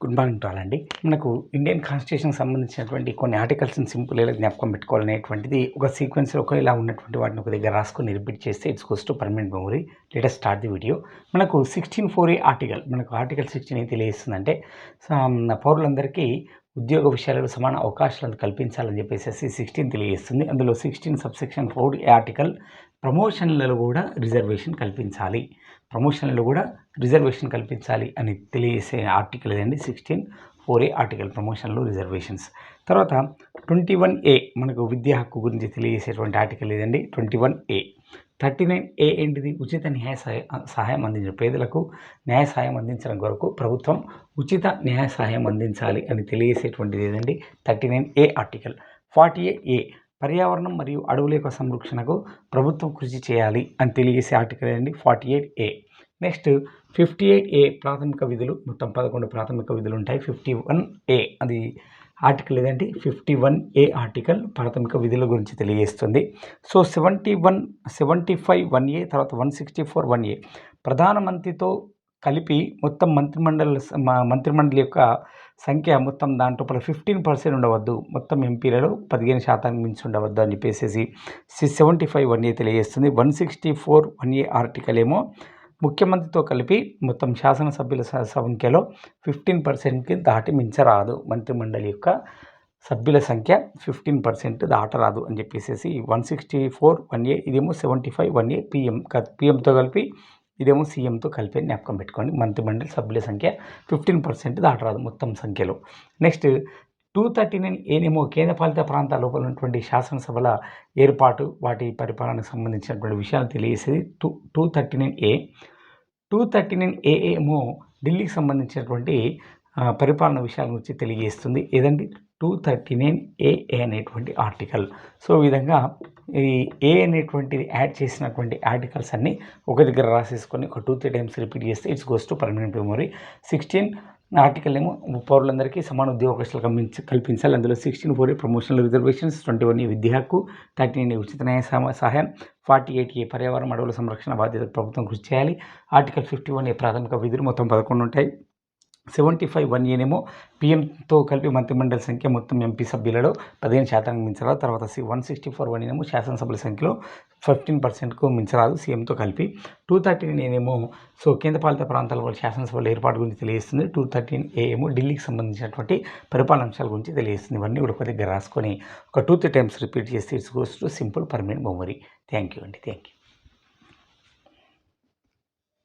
Good morning టాలండి అండి. మనకు Indian కాన్స్టిట్యూషన్కి సంబంధించినటువంటి కొన్ని ఆర్టికల్స్ని సింపుల్ ఎలా జ్ఞాపకం పెట్టుకోవాలనేటువంటిది ఒక సీక్వెన్స్లో ఒక ఇలా ఉన్నటువంటి వాటిని ఒక దగ్గర రాసుకొని రిపీట్ చేస్తే it's goes to permanent memory. Latest start the video మనకు సిక్స్టీన్ ఫోర్ ఏ ఆర్టికల్ మనకు ఆర్టికల్ సిక్స్టీన్ ఏం తెలియజేస్తుందంటే పౌరులందరికీ ఉద్యోగ విషయాలలో సమాన అవకాశాలను కల్పించాలని చెప్పేసి సిక్స్టీన్ తెలియజేస్తుంది. అందులో sixteen subsection four A article ప్రమోషన్లలో కూడా రిజర్వేషన్ కల్పించాలి. ప్రమోషన్లలో కూడా రిజర్వేషన్ కల్పించాలి అని తెలియజేసే ఆర్టికల్ ఏదండి? సిక్స్టీన్ ఫోర్ ఏ ఆర్టికల్ ప్రమోషన్లు రిజర్వేషన్స్. తర్వాత ట్వంటీ వన్ ఏ మనకు విద్యా హక్కు గురించి తెలియజేసేటువంటి ఆర్టికల్ ఇదండి twenty one A thirty nine A ఏంటిది? ఉచిత న్యాయ సహాయం అందించడం పేదలకు న్యాయ సహాయం అందించడం కొరకు ప్రభుత్వం ఉచిత న్యాయ సహాయం అందించాలి అని తెలియజేసేటువంటిది ఏదండి? Thirty nine A article. Forty eight A పర్యావరణం మరియు అడవుల యొక్క సంరక్షణకు ప్రభుత్వం కృషి చేయాలి అని తెలియజేసే ఆర్టికల్ ఏదండి? Forty eight A. Next fifty eight A ప్రాథమిక విధులు మొత్తం పదకొండు ప్రాథమిక విధులు ఉంటాయి. ఫిఫ్టీ వన్ ఏ అది ఆర్టికల్ ఏదంటే ఫిఫ్టీ వన్ ఏ ఆర్టికల్ ప్రాథమిక విధుల గురించి తెలియజేస్తుంది. So seventy one seventy five one A తర్వాత one sixty four one A ప్రధానమంత్రితో కలిపి మొత్తం మంత్రిమండలి మంత్రిమండలి యొక్క సంఖ్య మొత్తం దాంట్లో ఫిఫ్టీన్ పర్సెంట్ ఉండవద్దు. మొత్తం ఎంపీలలో పదిహేను శాతానికి మించి ఉండవద్దు అని చెప్పేసి సెవెంటీ ఫైవ్ వన్ ఏ తెలియజేస్తుంది. One sixty four one A article ఏమో ముఖ్యమంత్రితో కలిపి మొత్తం శాసనసభ్యుల స- సంఖ్యలో ఫిఫ్టీన్ పర్సెంట్కి దాటి మించరాదు. మంత్రిమండలి యొక్క సభ్యుల సంఖ్య ఫిఫ్టీన్ పర్సెంట్ దాటరాదు అని చెప్పేసి one sixty four one A ఇదేమో seventy five one A PM పిఎంతో కలిపి ఇదేమో సీఎంతో కలిపి జ్ఞాపకం పెట్టుకోండి. మంత్రిమండలి సభ్యుల సంఖ్య ఫిఫ్టీన్ పర్సెంట్ దాటరాదు మొత్తం సంఖ్యలో. నెక్స్ట్ టూ థర్టీ నైన్ ఏనేమో కేంద్రపాలిత ప్రాంతాల లోపల ఉన్నటువంటి శాసనసభల ఏర్పాటు వాటి పరిపాలనకు సంబంధించినటువంటి విషయాలు తెలియజేసేది two two thirty nine A. Two thirty nine ఏఏమో ఢిల్లీకి సంబంధించినటువంటి పరిపాలన విషయాల గురించి తెలియజేస్తుంది. ఏదండి? టూ థర్టీ నైన్ ఏ అనేటువంటి ఆర్టికల్. సో ఈ విధంగా ఈ ఏ అనేటువంటిది యాడ్ చేసినటువంటి ఆర్టికల్స్ అన్నీ ఒక దగ్గర రాసేసుకొని ఒక టూ త్రీ టైమ్స్ రిపీట్ చేస్తే it's goes to permanent memory. Sixteen article ఏమో పౌరులందరికీ సమాన ఉద్యోగ అవకాశాలు కల్పించ కల్పించాలి. అందులో sixteen four promotional reservations twenty one విద్యా హక్కు థర్టీ నైన్ ఉచిత న్యాయ సహాయం ఫార్టీ ఎయిట్ ఏ పర్యావరణ అడవుల సంరక్షణ బాధ్యత ప్రభుత్వం కృషి చేయాలి. ఆర్టికల్ ఫిఫ్టీ వన్ ఏ ప్రాథమిక విధులు మొత్తం పదకొండు ఉంటాయి. సెవెంటీ ఫైవ్ వన్ ఏనేమో పీఎంతో కలిపి మంత్రిమండలి సంఖ్య మొత్తం ఎంపీ సభ్యులలో పదిహేను శాతానికి మించరాదు. తర్వాత C one sixty four one ఏమో శాసనసభ్యుల సంఖ్యలో ఫిఫ్టీన్ పర్సెంట్కు మించరాదు సీఎంతో కలిపి. టూ థర్టీన్ ఏనేమో సో కేంద్రపాలిత ప్రాంతాల వల్ల శాసనసభల ఏర్పాటు గురించి తెలియజేస్తుంది. టూ థర్టీన్ ఏమో ఢిల్లీకి సంబంధించినటువంటి పరిపాలన అంశాల గురించి తెలియజేస్తుంది. ఇవన్నీ కూడా కొద్దిగా దగ్గర రాసుకొని ఒక టూ త్రీ టైమ్స్ రిపీట్ చేస్తే it's goes to simple permanent memory thank you అండి. Thank you.